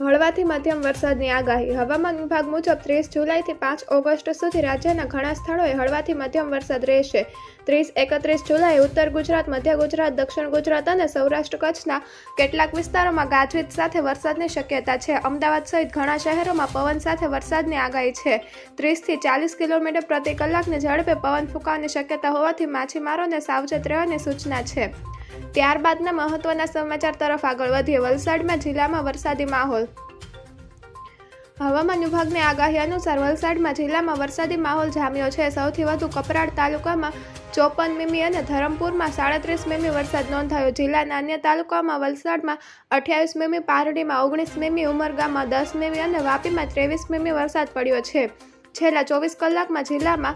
હળવાથી મધ્યમ વરસાદની આગાહી. હવામાન વિભાગ મુજબ ત્રીસ જુલાઈથી પાંચ ઓગસ્ટ સુધી રાજ્યના ઘણા સ્થળોએ હળવાથી મધ્યમ વરસાદ રહેશે. ત્રીસ એકત્રીસ જુલાઈ ઉત્તર ગુજરાત, મધ્ય ગુજરાત, દક્ષિણ ગુજરાત અને સૌરાષ્ટ્ર કચ્છના કેટલાક વિસ્તારોમાં ગાજવીજ સાથે વરસાદની શક્યતા છે. અમદાવાદ સહિત ઘણા શહેરોમાં પવન સાથે વરસાદની આગાહી છે. ત્રીસથી ચાલીસ કિલોમીટર પ્રતિ કલાકની ઝડપે પવન ફૂંકાવાની શક્યતા હોવાથી માછીમારોને સાવચેત રહેવાની સૂચના છે. ત્યારબાદના મહત્વના સમાચાર તરફ આગળ વધીએ. વલસાડમાં જિલ્લામાં વરસાદી માહોલ. હવામાન વિભાગની આગાહી અનુસાર વલસાડમાં જિલ્લામાં વરસાદી માહોલ જામ્યો છે. સૌથી વધુ કપરાડ તાલુકામાં ચોપન મીમી અને ધરમપુરમાં સાડત્રીસ મીમી વરસાદ નોંધાયો. જિલ્લાના અન્ય તાલુકામાં વલસાડમાં અઠ્યાવીસ મીમી પારડીમાં ઓગણીસ મીમી ઉમરગામમાં દસ મીમી અને વાપીમાં ત્રેવીસ મીમી વરસાદ પડ્યો છે. છેલ્લા ચોવીસ કલાકમાં જિલ્લામાં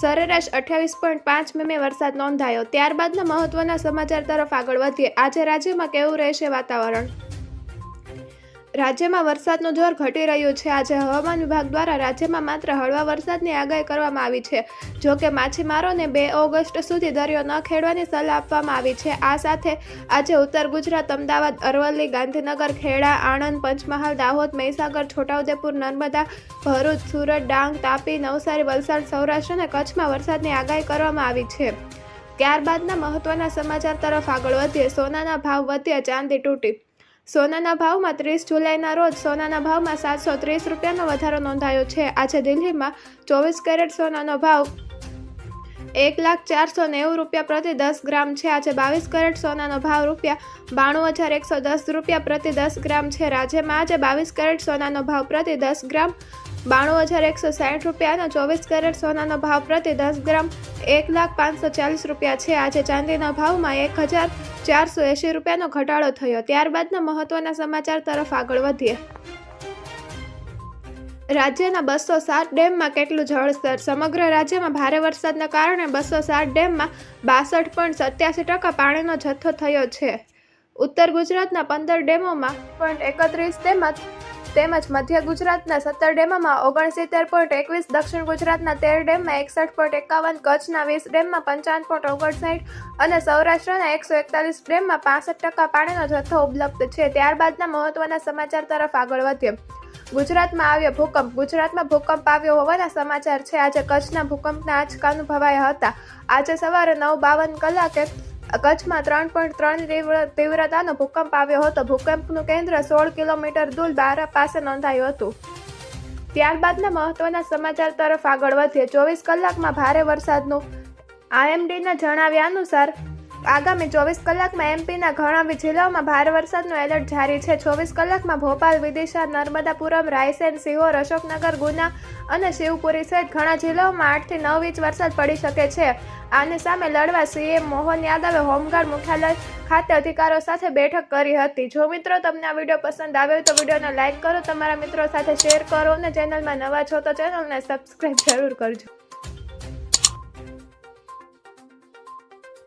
સરેરાશ અઠ્યાવીસ પોઈન્ટ પાંચ મીમી વરસાદ નોંધાયો. ત્યારબાદના મહત્વના સમાચાર તરફ આગળ વધીએ. આજે રાજ્યમાં કેવું રહેશે વાતાવરણ? રાજ્યમાં વરસાદનું જોર ઘટી રહ્યું છે. આજે હવામાન વિભાગ દ્વારા રાજ્યમાં માત્ર હળવા વરસાદની આગાહી કરવામાં આવી છે. જો કે માછીમારોને બે ઓગસ્ટ સુધી દરિયો ન ખેડવાની સલાહ આપવામાં આવી છે. આ સાથે આજે ઉત્તર ગુજરાત, અમદાવાદ, અરવલ્લી, ગાંધીનગર, ખેડા, આણંદ, પંચમહાલ, દાહોદ, મહીસાગર, છોટાઉદેપુર, નર્મદા, ભરૂચ, સુરત, ડાંગ, તાપી, નવસારી, વલસાડ, સૌરાષ્ટ્ર અને કચ્છમાં વરસાદની આગાહી કરવામાં આવી છે. ત્યારબાદના મહત્વના સમાચાર તરફ આગળ વધીએ. સોનાના ભાવ વધ્યા, ચાંદી તૂટી. સોનાના ભાવમાં ત્રીસ જુલાઈના રોજ સોનાના ભાવમાં સાતસો ત્રીસ રૂપિયાનો વધારો નોંધાયો છે. આજે દિલ્હીમાં ચોવીસ કેરેટ સોનાનો ભાવ એક લાખ ચારસો નેવું રૂપિયા પ્રતિ દસ ગ્રામ છે. આજે બાવીસ કેરેટ સોનાનો ભાવ રૂપિયા બાણું હજાર એકસો દસ રૂપિયા પ્રતિ દસ ગ્રામ છે. રાજ્યમાં આજે બાવીસ કેરેટ સોનાનો ભાવ પ્રતિ દસ ગ્રામ બાણું હજાર એકસો સાઠ રૂપિયા અને ચોવીસ કેરેટ સોનાનો ભાવ પ્રતિ દસ ગ્રામ એક લાખ પાંચસો ચાલીસ રૂપિયા છે. આજે ચાંદીના ભાવમાં એક હજાર ચારસો એંશી રૂપિયાનો ઘટાડો થયો. ત્યારબાદના મહત્વના સમાચાર તરફ આગળ વધીએ. રાજ્યના બસો સાત ડેમમાં કેટલું જળસ્તર? સમગ્ર રાજ્યમાં ભારે વરસાદના કારણે બસો સાત ડેમમાં બાસઠ પોઈન્ટ સત્યાસી ટકા પાણીનો જથ્થો થયો છે. ઉત્તર ગુજરાતના પંદર ડેમોમાં પોઈન્ટ એકત્રીસ તેમજ તેમજ મધ્ય ગુજરાતના સત્તર ડેમોમાં ઓગણસિત્તેર પોઈન્ટ એકવીસ, દક્ષિણ ગુજરાતના તેર ડેમમાં એકસઠ પોઈન્ટ એકાવન, કચ્છના વીસ ડેમમાં પંચાવન પોઈન્ટ ઓગણસાઠ અને સૌરાષ્ટ્રના એકસો એકતાલીસ ડેમમાં પાસઠ ટકા પાણીનો જથ્થો ઉપલબ્ધ છે. ત્યારબાદના મહત્વના સમાચાર તરફ આગળ વધીએ. ગુજરાતમાં આવ્યો ભૂકંપ. ગુજરાતમાં ભૂકંપ આવ્યો હોવાના સમાચાર છે. આજે કચ્છના ભૂકંપના આંચકા અનુભવાયા હતા. આજે સવારે નવ બાવન કલાકે કચ્છમાં ત્રણ પોઈન્ટ ત્રણ તીવ્રતાનો ભૂકંપ આવ્યો હતો. ભૂકંપનું કેન્દ્ર સોળ કિલોમીટર દૂર બારા પાસે નોંધાયું હતું. ત્યારબાદના મહત્વના સમાચાર તરફ આગળ વધીએ. ચોવીસ કલાકમાં ભારે વરસાદનું, આઈએમડીના જણાવ્યા અનુસાર આગામી ચોવીસ કલાકમાં એમપીના ઘણા જિલ્લાઓમાં ભારે વરસાદનું એલર્ટ જારી છે. ચોવીસ કલાકમાં ભોપાલ, વિદિશા, નર્મદાપુરમ, રાયસેન, સિહોર, અશોકનગર, ગુના અને શિવપુરી સહિત ઘણા જિલ્લાઓમાં આઠથી નવ ઇંચ વરસાદ પડી શકે છે. આની સામે લડવા સીએમ મોહન યાદવે હોમગાર્ડ મુખ્યાલય ખાતે અધિકારો સાથે બેઠક કરી હતી. જો મિત્રો તમને આ વીડિયો પસંદ આવ્યો તો વિડીયોને લાઇક કરો, તમારા મિત્રો સાથે શેર કરો અને ચેનલમાં નવા છો તો ચેનલને સબસ્ક્રાઈબ જરૂર કરજો.